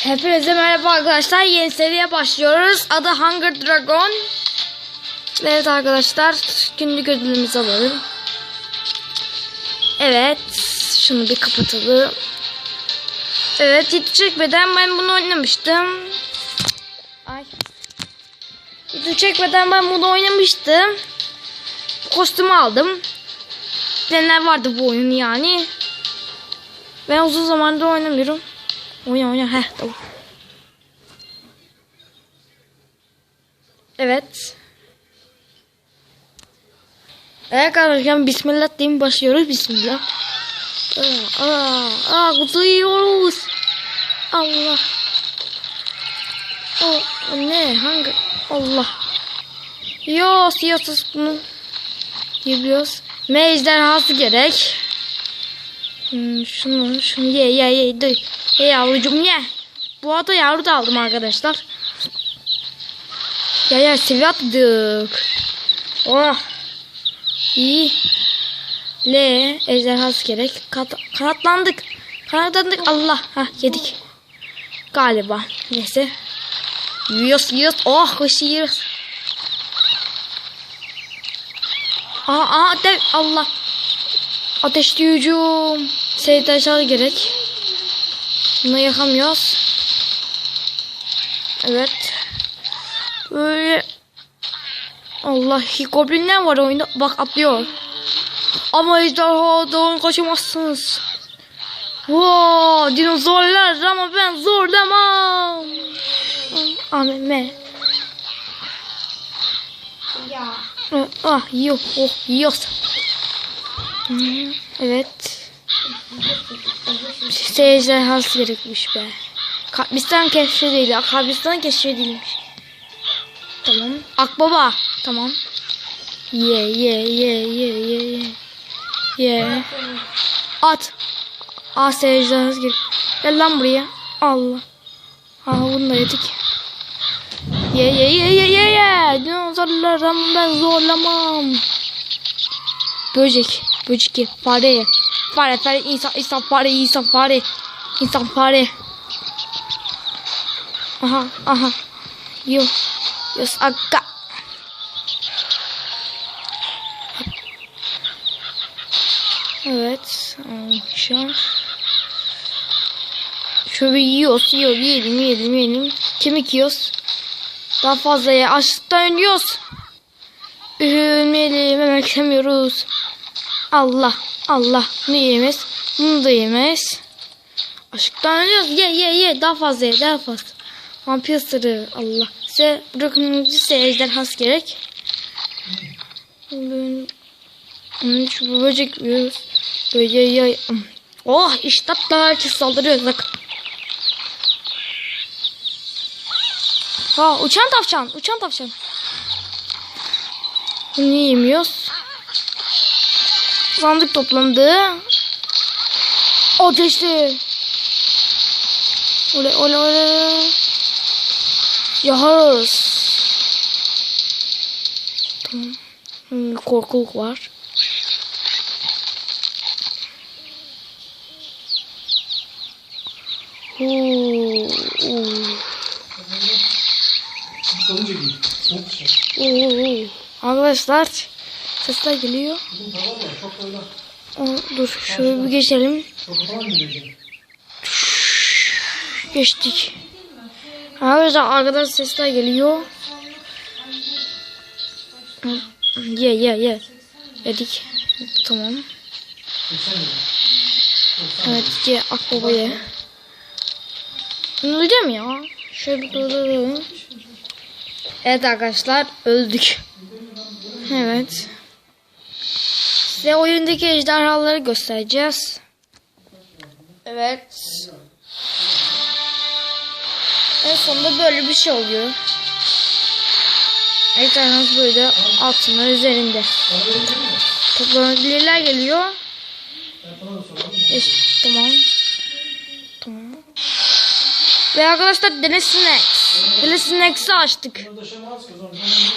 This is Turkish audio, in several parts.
Hepinize merhaba arkadaşlar. Yeni seriye başlıyoruz. Adı Hunger Dragon. Evet arkadaşlar. Günlük ödülümüzü alalım. Evet. Şunu bir kapatalım. Evet. Hiç çekmeden ben bunu oynamıştım. Ay. Hiç çekmeden ben bunu oynamıştım. Kostümü aldım. Bilenler vardı bu oyun yani. Ben uzun zamandır oynamıyorum. Oyna oyna. Heh tamam. Evet. Evet arkadaşlar bismillah diyeyim başlıyoruz. Bismillah. Aa, aa, aa kutuyoruz. Allah. O, ne? Hangi? Allah. Yos yosuz bunu. Yiyoruz. Me ejderhası gerek. Hmm, şunu şunu ye ye ye. Dur. Ye yavrucum ye. Bu arada yavru da aldım arkadaşlar. Ya ya seviye atladık. Oh. İyi. L ejderhası gerek. Kat, kanatlandık. Kanatlandık. Allah. Ha yedik. Galiba. Neyse. Yiyoruz yiyoruz. Oh hoş yiyoruz. Aa, aa dev Allah. Ateşli hücum. Seyirci gerek. Bunu yakamıyoruz. Evet. Böyle Allah goblinler var oyunda. Bak atlıyor. Ama ejderhadan kaçamazsınız. Wow, dinozorlar ama ben zorlamam. Amen. Ya. Ah yok oh. Hmm, Evet. Seyirciler has gerekmiş be. Kabistan keşfedildi. Kabistan keşfedilmiş. Tamam. Akbaba. Tamam. Ye ye ye ye ye ye. Ye. At. Aa seyirciler has gerek. Gel lan buraya. Allah. Ha bunu da yedik. Ye ye ye ye ye ye. Dinozorlar ama ben zorlamam. Böcek. Böcek ye. Fare ye. Fare fare insan insan fare insan fare. İnsan fare. Aha aha. Yo. Yos aga. Evet. Şu Şöyle yiyoruz, yiyoruz, yiyelim, yiyelim, yiyelim. Kemik yiyoruz. Daha fazla ye. Açlıktan ölüyoruz. Ölmeyelim, hemen istemiyoruz. Allah, Allah. Bunu yemez. Bunu da yemez. Açlıktan ölüyoruz. Ye, ye, ye. Daha fazla ye, daha fazla. Vampir ısırığı. Allah. Size bırakın size ejderhas gerek. Ben... Şu böcek yiyoruz. Böyle ye. Oh iştahla herkes saldırıyor. Bak. Ha uçan tavşan. Uçan tavşan. Bunu yemiyoruz. Sandık toplandı. Ateşli. Oley oley oley. Yaharız. Tamam. Hmm, korkuluk var. Oo, oo. Arkadaşlar sesler geliyor. Aa, dur şöyle bir geçelim. Çok falan mı diyeceğim? Geçtik. Arkadaşlar arkadan sesler geliyor. Ye ye ye. Yedik. Tamam. 80 lira. Evet ye akbaba ye. Öleceğim ya. Şöyle duralım. Evet arkadaşlar öldük. Evet. Size oyundaki ejderhaları göstereceğiz. Evet. En sonunda böyle bir şey oluyor. Ejderhamız böyle altında üzerinde. Toplanabilirler geliyor. Tamam. Tamam. Ve arkadaşlar Deniz Snacks. Deniz Snacks'ı açtık. De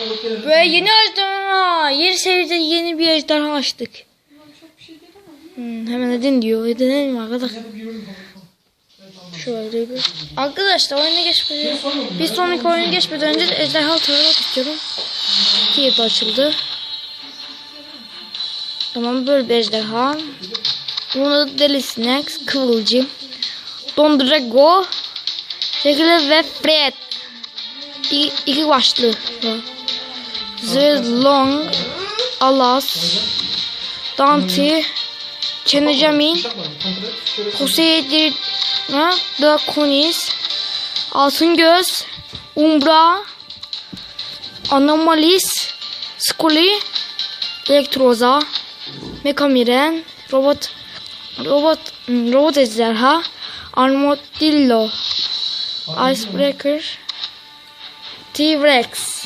balık gelirim. Böyle yeni. Yeni seride yeni bir ejderha açtık. Hmm, hemen edin diyor. Edelim arkadaşlar. Şöyle bir. Arkadaşlar oyuna geçmeden bir sonraki oyuna geçmeden önce de ejderha taramak istiyorum. İki yapı açıldı. Tamam böyle bir ejderha. Buna da deli snacks, kıvılcım. Dondrago. Regular ve Fred. İki, iki başlı. Zedlong. Alas. Dante. Çenecamin. Poseidon, Draconis, Altın Göz, Umbra, Anomalis, Scully, Elektroza, Mekamiren, Robot, Robot, Robot Ejderha, Armadillo, Icebreaker, T-Rex,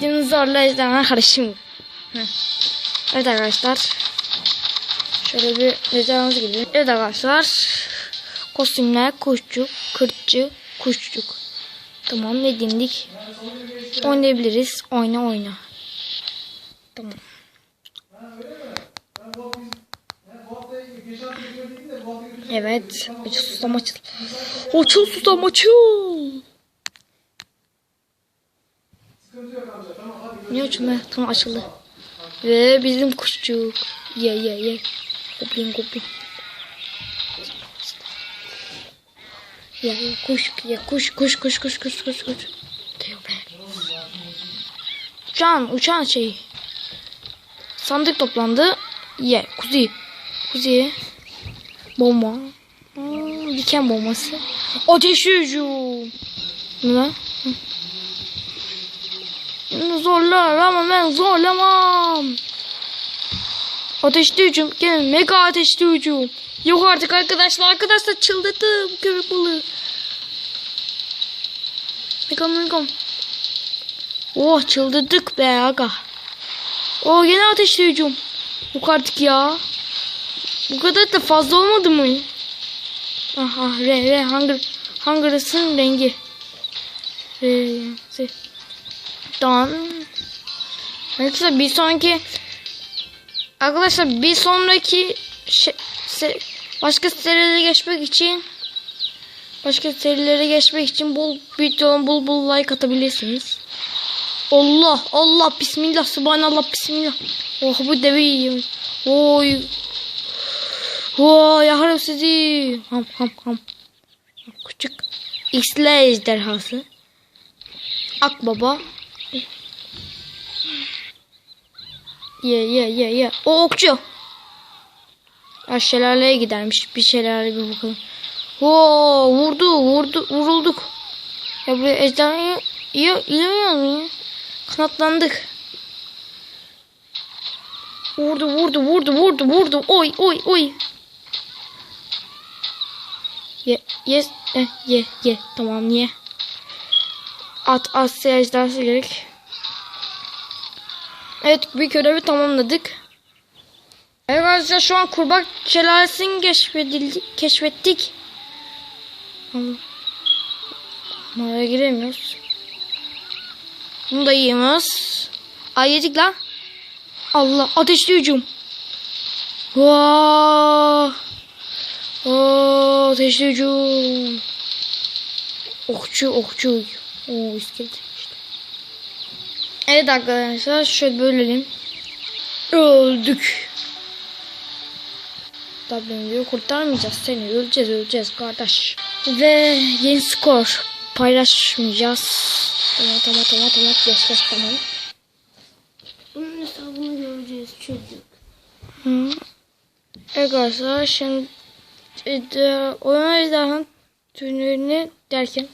Dinozorla Ejderha karışımı. Hı. Evet arkadaşlar. Şöyle bir mezarımız gibi. Evet arkadaşlar. Kostümler kuşçuk, kırkçı, kuşçuk. Tamam ne dindik? Oynayabiliriz. Oyna oyna. Tamam. Evet. Susam açıl. Açıl susam açıl. Niye açılmıyor? Tamam açıldı. Ve bizim kuşçuk. Ye ye ye. Goblin goblin. Ya kuş ya kuş kuş kuş kuş kuş kuş kuş. Tövbe. Uçağın uçağın şeyi. Sandık toplandı. Ye kuzi. Kuzi. Bomba. Hmm, diken bombası. Ateş hücum. Ne. Zorlar ama ben zorlamam. Ateşli hücum. Gelin mega ateşli hücum. Yok artık arkadaşlar. Arkadaşlar çıldırdım köpek balığı. Mega mega. Oh çıldırdık be aga. Oh yine ateşli hücum. Yok artık ya. Bu kadar da fazla olmadı mı? Aha re re hunger hunger'ısın rengi. Re, re. Tamam. Arkadaşlar bir sonraki Arkadaşlar bir sonraki şey, se- başka serilere geçmek için başka serilere geçmek için bol videodan bol bol like atabilirsiniz. Allah Allah bismillah subhanallah bismillah. Oh bu devi yiyeyim. Oy. Oy yakarım sizi. Ham ham ham. Küçük X'le ejderhası. Akbaba. Ye ye ye ye. O okçu. Şelaleye gidermiş. Bir şelale bir bakalım. Oo vurdu vurdu vurulduk. Ya buraya inemiyor mu ya? Kanatlandık. Vurdu vurdu vurdu vurdu vurdu. Oy oy oy. Ye yes eh, ye ye tamam ye. At at ejderhası gerek. Evet bir görevi tamamladık. Evet arkadaşlar şu an kurbak şelalesini keşfedildi, keşfettik. Ama Oraya giremiyoruz. Bunu da yiyemiyoruz. Ay yedik lan. Allah ateşli hücum. Vaa. Oo, ateşli hücum. Okçu okçu. Oo iskelet. Evet arkadaşlar şöyle bölelim. Öldük. Tabii diyor kurtarmayacağız seni. Öleceğiz öleceğiz kardeş. Ve yeni skor paylaşmayacağız. Tamam tamam tamam tamam geç geç tamam. Bunun hesabını göreceğiz çocuk. Hı. Evet arkadaşlar şimdi e, oyun ejderhanın türlerini derken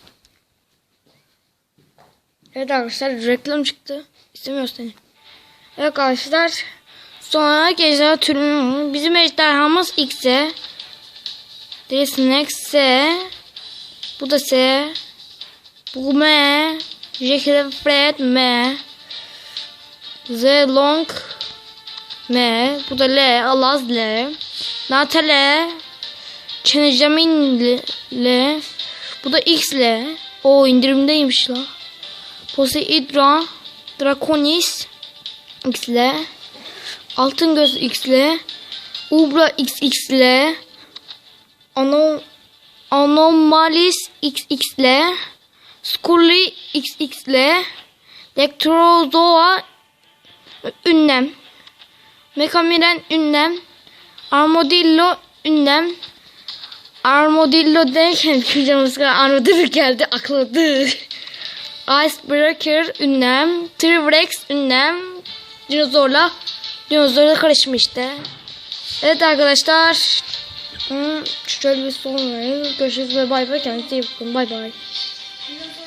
Evet arkadaşlar reklam çıktı. İstemiyoruz seni. Evet arkadaşlar sonra ejderha türünü bizim ejderhamız X'e Desnek S Bu da S Bu M Jekyll Fred M Z Long M. Bu da L. Alaz L. Natale. Çenecamin. L. Bu da X L. O indirimdeymiş la. Poseidra. Draconis. X L. Altın göz X L. Ubra XX L. Ano Anomalis XX ile Scully XX ile Electrozoa ünlem Mekamiren ünlem Armadillo ünlem Armadillo derken kadar Armadillo geldi aklıma dır. Icebreaker ünlem T-Rex ünlem Dinozorla Dinozorla karışmıştı. Evet arkadaşlar. Şöyle bir son verelim. Görüşürüz ve bay bay. Kendinize iyi bakın. Bay bay.